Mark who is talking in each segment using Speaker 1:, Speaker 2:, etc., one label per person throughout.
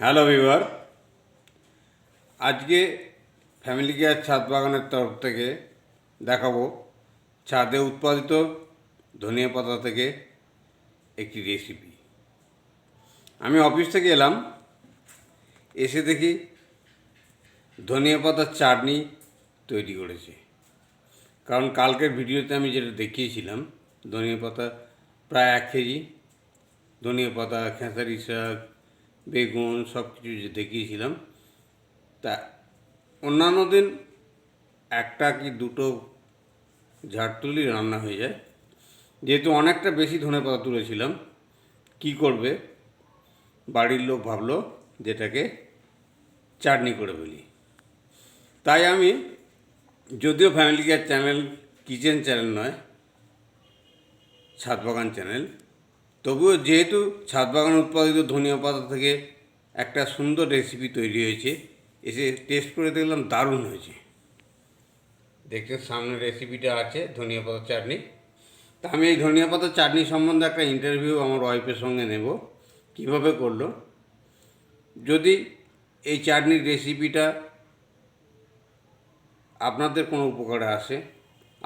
Speaker 1: Hello ভিভার আজকে family care ছাদ বাগানের তরফ থেকে দেখাবো ছাদে উৎপাদিত ধনিয়া পাতা থেকে একটি রেসিপি আমি অফিস থেকে এলাম, এসে দেখি ধনিয়া পাতার চাটনি তৈরি করেছে। কারণ কালকের ভিডিওতে আমি যেটা দেখিয়েছিলাম, ধনিয়া পাতা প্রায় এক কেজি, ধনিয়া পাতা, খেসারি শাক বেগুন সব কিছু যে দেখিয়েছিলাম, তা অন্যান্য দিন একটা কি দুটো ঝাড় তুলি রান্না হয়ে যায়। যেহেতু অনেকটা বেশি ধনে পাতা তুলেছিলাম, কি করবে? বাড়ির লোক ভাবলো যেটাকে চাটনি করে ফেলি। তাই আমি, যদিও family care channel, kitchen channel নয়, ছাদ বাগান চ্যানেল তবুও যেহেতু ছাদ বাগান উৎপাদিত ধনিয়া পাতা থেকে একটা সুন্দর রেসিপি তৈরি হয়েছে, এসে টেস্ট করে দেখলাম দারুণ হয়েছে। দেখতে সামনে রেসিপিটা আছে, ধনিয়া পাতা চাটনি। তা আমি এই ধনিয়া পাতা চাটনি সম্বন্ধে একটা ইন্টারভিউ আমার ওয়াইফের সঙ্গে নেব, কীভাবে করল। যদি এই চাটনির রেসিপিটা আপনাদের কোনো উপকারে আসে,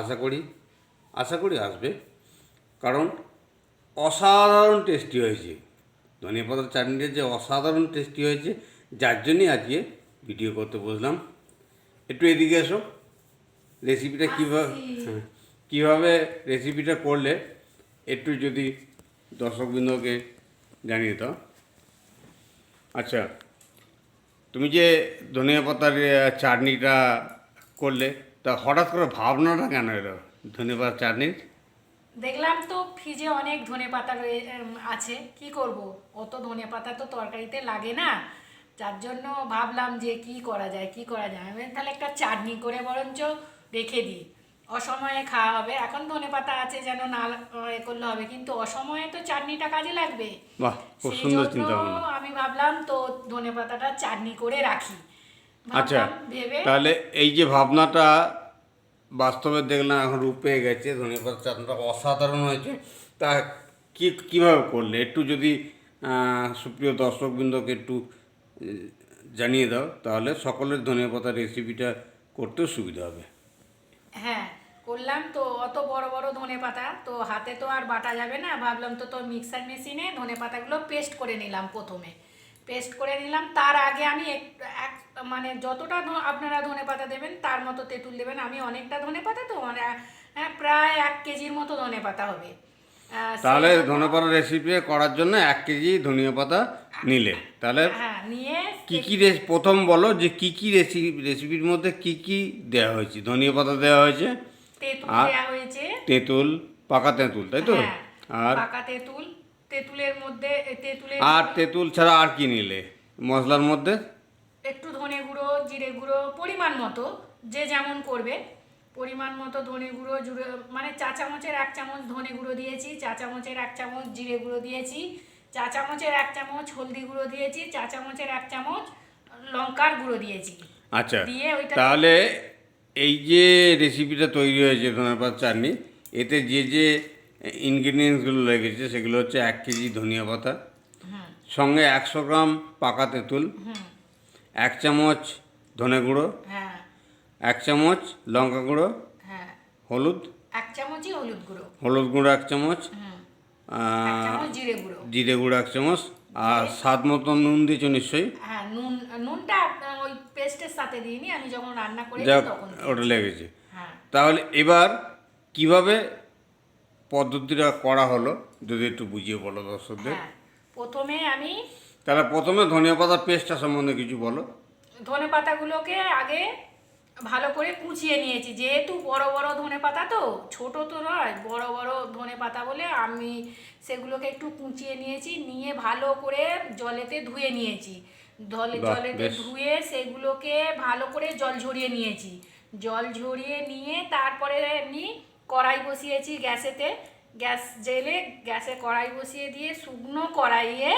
Speaker 1: আশা করি আশা করি আসবে। কারণ অসাধারণ টেস্টি হয়েছে। ধনিয়া পাতার চাটনিটা যে অসাধারণ টেস্টি হয়েছে যার জন্যই আজকে ভিডিও করতে বসলাম। একটু এদিকে এসো। রেসিপিটা কীভাবে কীভাবে রেসিপিটা করলে একটু যদি দর্শকবৃন্দকে জানিয়ে দাও। আচ্ছা তুমি যে ধনিয়া পাতার চাটনিটা করলে তা হঠাৎ করে ভাবনাটা কেন এলো ধনিয়া পাতার চাটনির?
Speaker 2: দেখলাম তো ফ্রিজে অনেক ধনে পাতা আছে। কি করব? অত ধনে পাতা তো তরকারিতে লাগে না। যার জন্য ভাবলাম যে কি করা যায় কি করা যায়? আমি তাহলে একটা চাটনি করে বরঞ্চ রেখে দিই। অসময়ে খাওয়া হবে। এখন ধনে পাতা আছে যেন না এ করলে হবে। কিন্তু অসময়ে তো চাটনিটা কাজে লাগবে। আমি ভাবলাম তো ধনে পাতাটা চাটনি করে রাখি।
Speaker 1: আচ্ছা
Speaker 2: ভেবে
Speaker 1: তাহলে এই যে ভাবনাটা বাস্তবে দেখলাম এখন রূপ পেয়ে গেছে ধনিয়া পাতার চাটনিটা অসাধারণ হয়েছে। তা কি, কীভাবে করলে? একটু যদি সুপ্রিয় দর্শকবৃন্দকে একটু জানিয়ে দাও, তাহলে সকলের ধনিয়া পাতার রেসিপিটা করতেও সুবিধা হবে।
Speaker 2: হ্যাঁ করলাম তো, অত বড় বড় ধনে পাতা, তো হাতে তো আর বাটা যাবে না, ভাবলাম তো তো মিক্সার মেশিনে ধনে পাতাগুলো পেস্ট করে নিলাম প্রথমে। পেস্ট করে নিলাম, তার আগে আমি এক মানে যতটা আপনারা ধনে পাতা দেবেন তার মতো তেঁতুল দেবেন। আমি অনেকটা ধনে পাতা তো মানে হ্যাঁ, প্রায় এক কেজির মতো ধনে পাতা হবে।
Speaker 1: তাহলে ধনে পাতা রেসিপি করার জন্য এক কেজি ধনিয়া পাতা নিলে। তাহলে
Speaker 2: হ্যাঁ নিয়ে
Speaker 1: কি কি প্রথম বলো যে কি কি রেসিপি রেসিপির মধ্যে কি কি দেওয়া হয়েছে? ধনিয়া পাতা দেওয়া হয়েছে
Speaker 2: তেঁতুল
Speaker 1: আর-
Speaker 2: হয়েছে।
Speaker 1: তেঁতুল পাকা তেঁতুল তাই তো?
Speaker 2: হ্যাঁ,
Speaker 1: আর
Speaker 2: পাকা তেঁতুল তেঁতুলের মধ্যে তেঁতুলের
Speaker 1: আর তেঁতুল ছাড়া আর কি নিলে? মশলার মধ্যে?
Speaker 2: একটু ধনে গুঁড়ো জিরে গুঁড়ো পরিমাণ মতো যে যেমন করবে। পরিমাণ মতো ধনে গুঁড়ো জুড়ে মানে চা চামচের এক চামচ ধনে গুঁড়ো দিয়েছি চা চামচের এক চামচ জিরে গুঁড়ো দিয়েছি চা চামচের এক চামচ হলদি গুঁড়ো দিয়েছি চা চামচের এক চামচ লঙ্কার গুঁড়ো দিয়েছি।
Speaker 1: আচ্ছা
Speaker 2: দিয়ে ওইটা
Speaker 1: তাহলে এই যে রেসিপিটা তৈরি হয়েছে ধনিয়া পাতা চাটনি এতে যে যে ইনগ্রিডিয়েন্টসগুলো লেগেছে সেগুলো হচ্ছে এক কেজি ধনিয়া পাতা সঙ্গে একশো গ্রাম পাকা তেঁতুল এক চামচ ধনে গুঁড়ো
Speaker 2: হ্যাঁ।
Speaker 1: এক চামচ লঙ্কা গুঁড়ো
Speaker 2: হ্যাঁ।
Speaker 1: হলুদ।
Speaker 2: এক চামচই হলুদ গুঁড়ো।
Speaker 1: হলুদ গুঁড়ো এক চামচ
Speaker 2: জিরে গুঁড়ো।
Speaker 1: জিরে গুঁড়ো এক চামচ আর স্বাদ মতো নুন দিয়েছ নিশ্চয়ই?
Speaker 2: হ্যাঁ নুন নুনটা ওই পেস্টের সাথে দিইনি আমি যখন রান্না করেছি তখন
Speaker 1: ওটা লেগেছে
Speaker 2: হ্যাঁ।
Speaker 1: তাহলে এবার কীভাবে পদ্ধতিটা করা হলো যদি একটু বুঝিয়ে বলো দর্শকদের?
Speaker 2: হ্যাঁ প্রথমে আমি
Speaker 1: তাহলে প্রথমে ধনিয়া পাতার পেস্টটা সম্বন্ধে কিছু বলো।
Speaker 2: ধনে পাতাগুলোকে আগে ভালো করে কুচিয়ে নিয়েছি। যেহেতু বড় বড় ধনে পাতা তো ছোট তো নয় বড় বড় ধনে পাতা বলে আমি সেগুলোকে একটু কুচিয়ে নিয়েছি নিয়ে ভালো করে জলেতে ধুয়ে নিয়েছি। ধলে জলেতে ধুয়ে সেগুলোকে ভালো করে জল ঝরিয়ে নিয়েছি। জল ঝরিয়ে নিয়ে তারপরে এমনি কড়াই বসিয়েছি গ্যাসেতে। গ্যাস জেলে গ্যাসে কড়াই বসিয়ে দিয়ে শুকনো কড়াইয়ে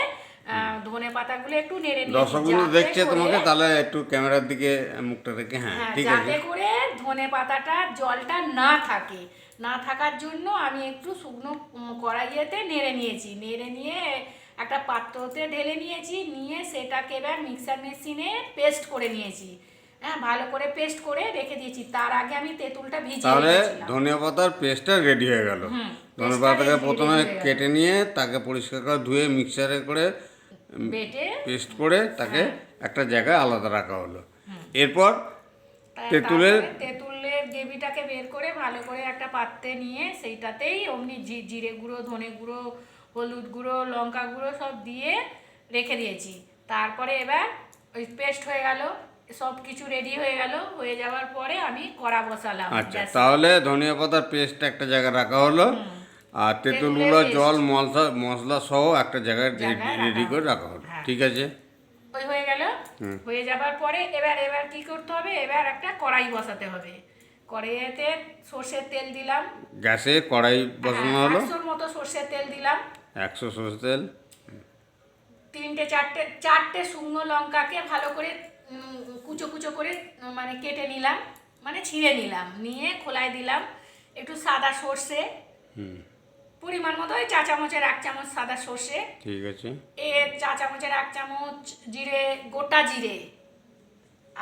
Speaker 2: ধনে পাতাগুলো একটু নেড়ে
Speaker 1: দর্শকগুলো
Speaker 2: যাতে
Speaker 1: দেখছে তোমাকে তাহলে একটু ক্যামেরার দিকে মুখটা দেখে হ্যাঁ
Speaker 2: হ্যাঁ
Speaker 1: ঠিক আছে।
Speaker 2: যাতে করে ধনে পাতাটা জলটা না থাকে। না থাকার জন্য আমি একটু শুকনো কড়াইয়েতে নেড়ে নিয়েছি। নেড়ে নিয়ে একটা পাত্রতে ঢেলে নিয়েছি নিয়ে সেটাকে এবার মিক্সার মেশিনে পেস্ট করে নিয়েছি। হ্যাঁ ভালো করে পেস্ট করে রেখে দিয়েছি। তার আগে আমি তেঁতুলটা ভিজিয়ে
Speaker 1: তাহলে ধনিয়া পাতার পেস্টটা রেডি হয়ে গেল। ধনিয়া পাতাকে প্রথমে কেটে নিয়ে তাকে পরিষ্কার করে ধুয়ে মিক্সারে করে পেস্ট করে তাকে
Speaker 2: হ্যাঁ।
Speaker 1: একটা জায়গায় আলাদা রাখা হলো। এরপর তেঁতুলের-
Speaker 2: তেঁতুলের গ্রেভিটাকে বের করে ভালো করে একটা পাত্রে নিয়ে সেইটাতেই অমনি জিরে গুঁড়ো ধনে গুঁড়ো হলুদ গুঁড়ো লঙ্কা গুঁড়ো সব দিয়ে রেখে দিয়েছি। তারপরে এবার ওই পেস্ট হয়ে গেল সব কিছু রেডি হয়ে গেল হয়ে যাওয়ার পরে আমি কড়া বসালাম
Speaker 1: আচ্ছা তাহলে ধনিয়া পাতার পেস্ট একটা জায়গায় রাখা হলো। আর তেঁতুলগুলো জল মশলা মশলা সহ একটা জায়গায় রেডি করে। রাখা হলো।
Speaker 2: হ্যাঁ।
Speaker 1: ঠিক আছে?
Speaker 2: ওই হয়ে গেল। হয়ে যাবার পরে এবার এবার কি করতে হবে? এবার একটা কড়াই বসাতে হবে। কড়াইতে সর্ষের তেল দিলাম।
Speaker 1: গ্যাসে কড়াই বসানো হলো?
Speaker 2: একশোর মতো সর্ষের তেল দিলাম।
Speaker 1: একশো সরষে তেল?
Speaker 2: তিনটে চারটে চারটে শুকনো লঙ্কাকে ভালো করে কুচো কুচো করে মানে কেটে নিলাম। মানে ছিঁড়ে নিলাম। নিয়ে খোলায় দিলাম। একটু সাদা সর্ষে।
Speaker 1: হুম।
Speaker 2: পরিমাণ মতো ওই চা চামচের এক চামচ সাদা সর্ষে
Speaker 1: ঠিক আছে।
Speaker 2: এ চা চামচের এক চামচ জিরে গোটা জিরে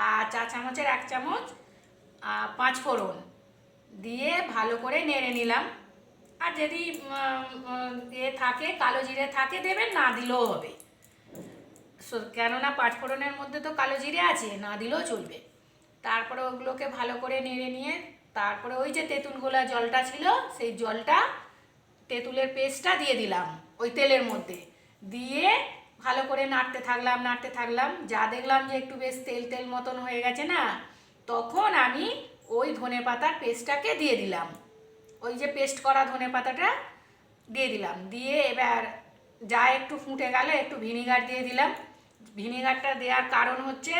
Speaker 2: আর চা চামচের এক চামচ পাঁচ ফোড়ন দিয়ে ভালো করে নেড়ে নিলাম। আর যদি এ থাকে কালো জিরে থাকে দেবেন না দিলেও হবে। কেননা পাঁচ ফোড়নের মধ্যে তো কালো জিরে আছে না দিলেও চলবে। তারপরে ওগুলোকে ভালো করে নেড়ে নিয়ে তারপরে ওই যে তেঁতুলগোলা জলটা ছিল সেই জলটা তেঁতুলের পেস্টটা দিয়ে দিলাম ওই তেলের মধ্যে। দিয়ে ভালো করে নাড়তে থাকলাম নাড়তে থাকলাম। যা দেখলাম যে একটু বেশ তেল তেল মতন হয়ে গেছে না, তখন আমি ওই ধনে পাতার পেস্টটাকে দিয়ে দিলাম। ওই যে পেস্ট করা ধনে পাতাটা দিয়ে দিলাম। দিয়ে এবার যা একটু ফুটে গেল, একটু ভিনিগার দিয়ে দিলাম। ভিনিগারটা দেওয়ার কারণ হচ্ছে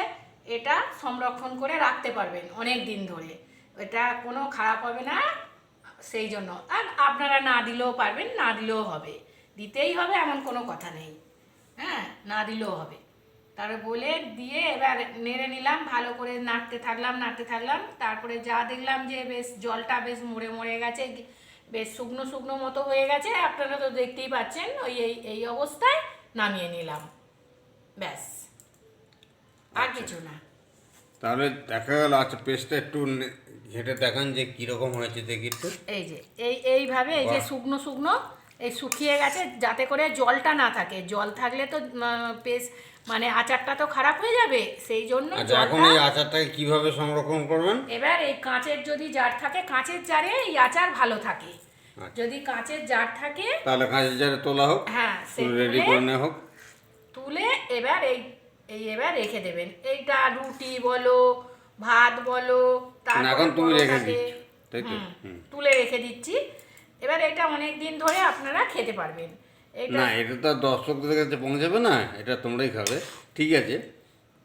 Speaker 2: এটা সংরক্ষণ করে রাখতে পারবেন অনেক দিন ধরে। এটা কোনো খারাপ হবে না। সেই জন্য। আর আপনারা না দিলেও পারবেন না দিলেও হবে। দিতেই হবে এমন কোনো কথা নেই। হ্যাঁ না দিলেও হবে। তারপরে বলে দিয়ে এবার নেড়ে নিলাম ভালো করে নাড়তে থাকলাম নাড়তে থাকলাম। তারপরে যা দেখলাম যে বেশ জলটা বেশ মরে মরে গেছে বেশ শুকনো শুকনো মতো হয়ে গেছে আপনারা তো দেখতেই পাচ্ছেন ওই এই এই অবস্থায় নামিয়ে নিলাম। ব্যাস। আর কিছু না।
Speaker 1: তাহলে দেখা গেল আচ্ছা পেস্টটা একটু ঘেঁটে দেখান যে কীরকম হয়েছে দেখি একটু।
Speaker 2: এই যে এই এইভাবে এই যে শুকনো শুকনো এই শুকিয়ে গেছে যাতে করে জলটা না থাকে। জল থাকলে তো পেস্ট মানে আচারটা তো খারাপ হয়ে যাবে সেই জন্য
Speaker 1: আচ্ছা এখন এই আচারটাকে কীভাবে সংরক্ষণ করবেন?
Speaker 2: এবার এই কাঁচের যদি জার থাকে কাঁচের জারে এই আচার ভালো থাকে।
Speaker 1: আচ্ছা।
Speaker 2: যদি কাঁচের জার থাকে
Speaker 1: তাহলে কাঁচের জারে তোলা হোক
Speaker 2: হ্যাঁ সেই
Speaker 1: রেডি
Speaker 2: তুলে-
Speaker 1: করে নেওয়া হোক।
Speaker 2: তুলে এবার এই এই এবার রেখে দেবেন। এইটা রুটি বলো ভাত বলো
Speaker 1: এখন তুমি রেখে দিচ্ছ, তাই তো?
Speaker 2: তুলে রেখে দিচ্ছি। এবার এটা অনেক দিন ধরে আপনারা খেতে পারবেন।
Speaker 1: না এটা তো দর্শকদের কাছে পৌঁছাবে না এটা তোমরাই খাবে। ঠিক আছে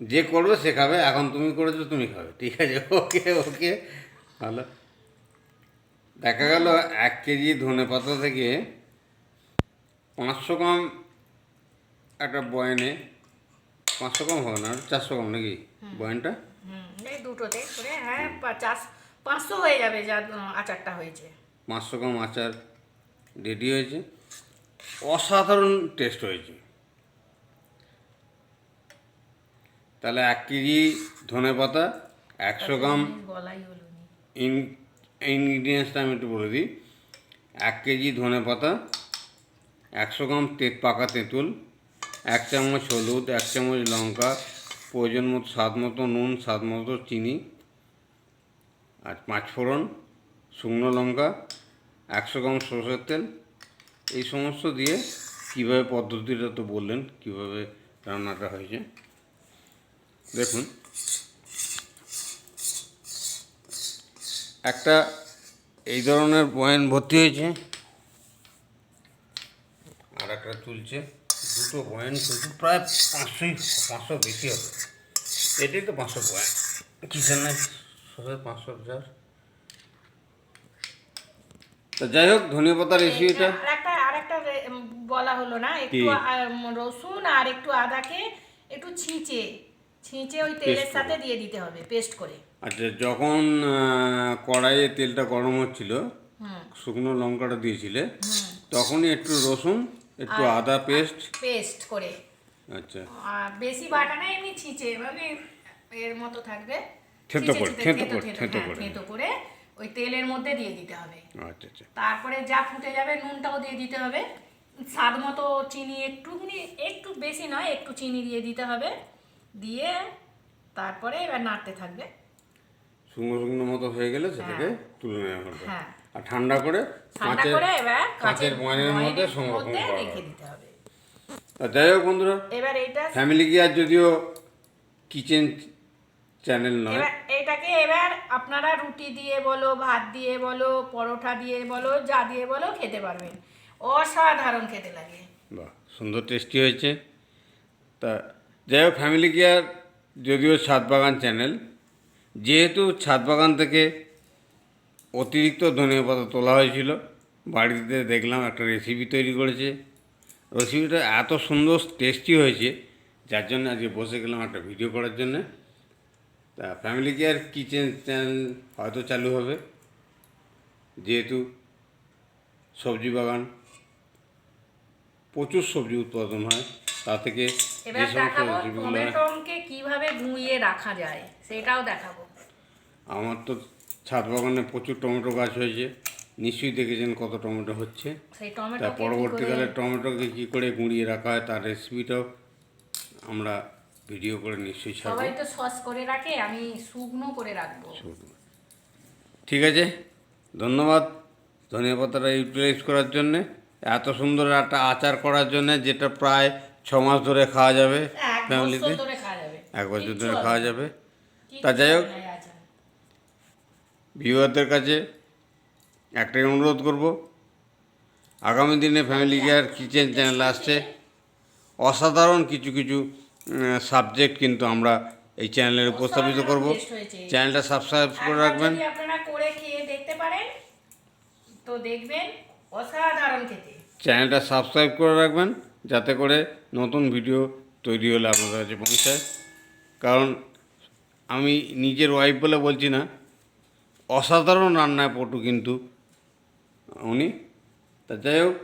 Speaker 1: যে করবে সে খাবে এখন তুমি করেছ তুমি খাবে। ঠিক আছে ওকে ওকে ভালো। দেখা গেল এক কেজি ধনে পাতা থেকে পাঁচশো গ্রাম একটা বয়ানে পাঁচশো গ্রাম হবে না চারশো গ্রাম নাকি বয়ানটা?
Speaker 2: হুম এই দুটোতে করে হ্যাঁ চাষ পাঁচশো হয়ে যাবে যা আচারটা হয়েছে।
Speaker 1: পাঁচশো গ্রাম আচার রেডি হয়েছে। অসাধারণ টেস্ট হয়েছে। তাহলে এক কেজি ধনে পাতা একশো গ্রাম ইনগ্রিডিয়েন্টসটা আমি একটু বলে দিই। এক কেজি ধনে পাতা একশো গ্রাম পাকা তেঁতুল এক চামচ হলুদ এক চামচ লঙ্কা প্রয়োজন মতো স্বাদ মতো নুন, স্বাদ মতো চিনি আর পাঁচ ফোড়ন, শুকনো লঙ্কা, একশো গ্রাম সরষের তেল। এই সমস্ত দিয়ে কীভাবে পদ্ধতিটা তো বললেন, কীভাবে রান্নাটা হয়েছে। দেখুন। একটা এই ধরনের পয়েন্ট ভর্তি হয়েছে। আর একটা তুলছে। দুটো পয়েন্ট তুলছে প্রায় পাঁচশোই পাঁচশো বেশি হবে। এটাই তো পাঁচশো পয়েন্ট কিসের নাই সবাই পাঁচশো হাজার। তা যাই হোক ধনিয়া পাতার রেসিপিটা
Speaker 2: আর একটা আর একটা বলা হলো না একটু? রসুন আর একটু আদাকে একটু ছিঁচে ছিঁচে ওই তেলের সাথে দিয়ে দিতে হবে পেস্ট করে।
Speaker 1: আচ্ছা যখন কড়াইয়ে তেলটা গরম হচ্ছিল শুকনো লঙ্কাটা দিয়েছিলে তখনই একটু রসুন একটু আদা পেস্ট?
Speaker 2: পেস্ট করে।
Speaker 1: আচ্ছা।
Speaker 2: আর বেশি বাটা না এমনি ছিঁচে মানে এর মতো থাকবে।
Speaker 1: থেঁতো করে, থেঁতো করে,
Speaker 2: থেঁতো,
Speaker 1: থেঁতো
Speaker 2: হ্যাঁ,
Speaker 1: করে।
Speaker 2: থেঁতো করে ওই তেলের মধ্যে দিয়ে দিতে হবে।
Speaker 1: আচ্ছা আচ্ছা।
Speaker 2: তারপরে যা ফুটে যাবে নুনটাও দিয়ে দিতে হবে। স্বাদ মতো চিনি একটুখানি একটু বেশি নয় একটু চিনি দিয়ে দিতে হবে। দিয়ে তারপরে এবার নাড়তে থাকবে।
Speaker 1: শুকনো শুকনো মতো হয়ে গেলে সেটাকে
Speaker 2: হ্যাঁ।
Speaker 1: তুলে নেওয়া হবে।
Speaker 2: হ্যাঁ।
Speaker 1: আর ঠান্ডা করে কাঁচের কাঁচের বয়ানের মধ্যে সংরক্ষণ করা হবে। আর যাই হোক বন্ধুরা
Speaker 2: এবার এইটা
Speaker 1: ফ্যামিলি গিয়ার যদিও কিচেন চ্যানেল নয়
Speaker 2: এটাকে এবার আপনারা রুটি দিয়ে বলো ভাত দিয়ে বলো পরোটা দিয়ে বলো যা দিয়ে বলো খেতে পারবেন। অসাধারণ খেতে লাগে।
Speaker 1: বাহ সুন্দর টেস্টি হয়েছে। তা যাই হোক ফ্যামিলি গিয়ার যদিও ছাদ বাগান চ্যানেল যেহেতু ছাদ বাগান থেকে অতিরিক্ত ধনিয়া পাতা তোলা হয়েছিল। বাড়িতে দেখলাম একটা রেসিপি তৈরি করেছে। রেসিপিটা এত সুন্দর টেস্টি হয়েছে যার জন্য আজকে বসে গেলাম একটা ভিডিও করার জন্যে। তা ফ্যামিলি কেয়ার কিচেন চ্যানেল হয়তো চালু হবে। যেহেতু সবজি বাগান প্রচুর সবজি উৎপাদন হয় তা থেকে যে
Speaker 2: এবার
Speaker 1: সমস্ত
Speaker 2: দেখাবো
Speaker 1: রেসিপিগুলো
Speaker 2: টমেটোকে কীভাবে রাখা যায় সেটাও দেখাবো।
Speaker 1: আমার তো ছাদ বাগানে প্রচুর টমেটো গাছ হয়েছে। নিশ্চয়ই দেখেছেন কত টমেটো হচ্ছে। তা পরবর্তীকালে টমেটোকে কী করে গুঁড়িয়ে রাখা হয় তার রেসিপিটাও আমরা ভিডিও করে নিশ্চয়ই ছাড়বো।
Speaker 2: সবাই তো সস করে রাখে আমি শুকনো করে রাখব।
Speaker 1: ঠিক আছে? ধন্যবাদ ধনিয়া পাতাটা ইউটিলাইজ করার জন্যে। এত সুন্দর একটা আচার করার জন্যে যেটা প্রায় ছ মাস ধরে খাওয়া যাবে ফ্যামিলিতে এক বছর ধরে খাওয়া যাবে। তা যাই হোক। ভিউয়ারদের কাছে একটাই অনুরোধ করব আগামী দিনে ফ্যামিলি কেয়ার কিচেন চ্যানেল আসছে। অসাধারণ কিছু কিছু সাবজেক্ট কিন্তু আমরা এই চ্যানেলে উপস্থাপিত করব। চ্যানেলটা সাবস্ক্রাইব করে রাখবেন।
Speaker 2: আপনারা করে খেয়ে দেখতে পারেন তো দেখবেন অসাধারণ খেতে।
Speaker 1: চ্যানেলটা সাবস্ক্রাইব করে রাখবেন যাতে করে নতুন ভিডিও তৈরি হলে আপনাদের কাছে পৌঁছায়। কারণ আমি নিজের ওয়াইফ বলে বলছি না অসাধারণ রান্নায় পটু কিন্তু। উনি। তা যাই হোক,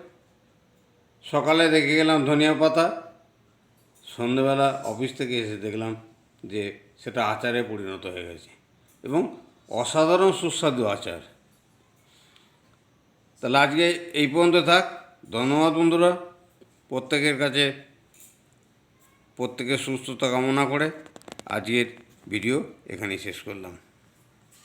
Speaker 1: সকালে দেখে গেলাম ধনিয়া পাতা। সন্ধেবেলা অফিস থেকে এসে দেখলাম যে সেটা আচারে পরিণত হয়ে গেছে এবং অসাধারণ সুস্বাদু আচার। তাহলে আজকে এই পর্যন্ত থাক। ধন্যবাদ বন্ধুরা। প্রত্যেকের কাছে, প্রত্যেকের সুস্থতা কামনা করে আজকের ভিডিও এখানেই শেষ করলাম।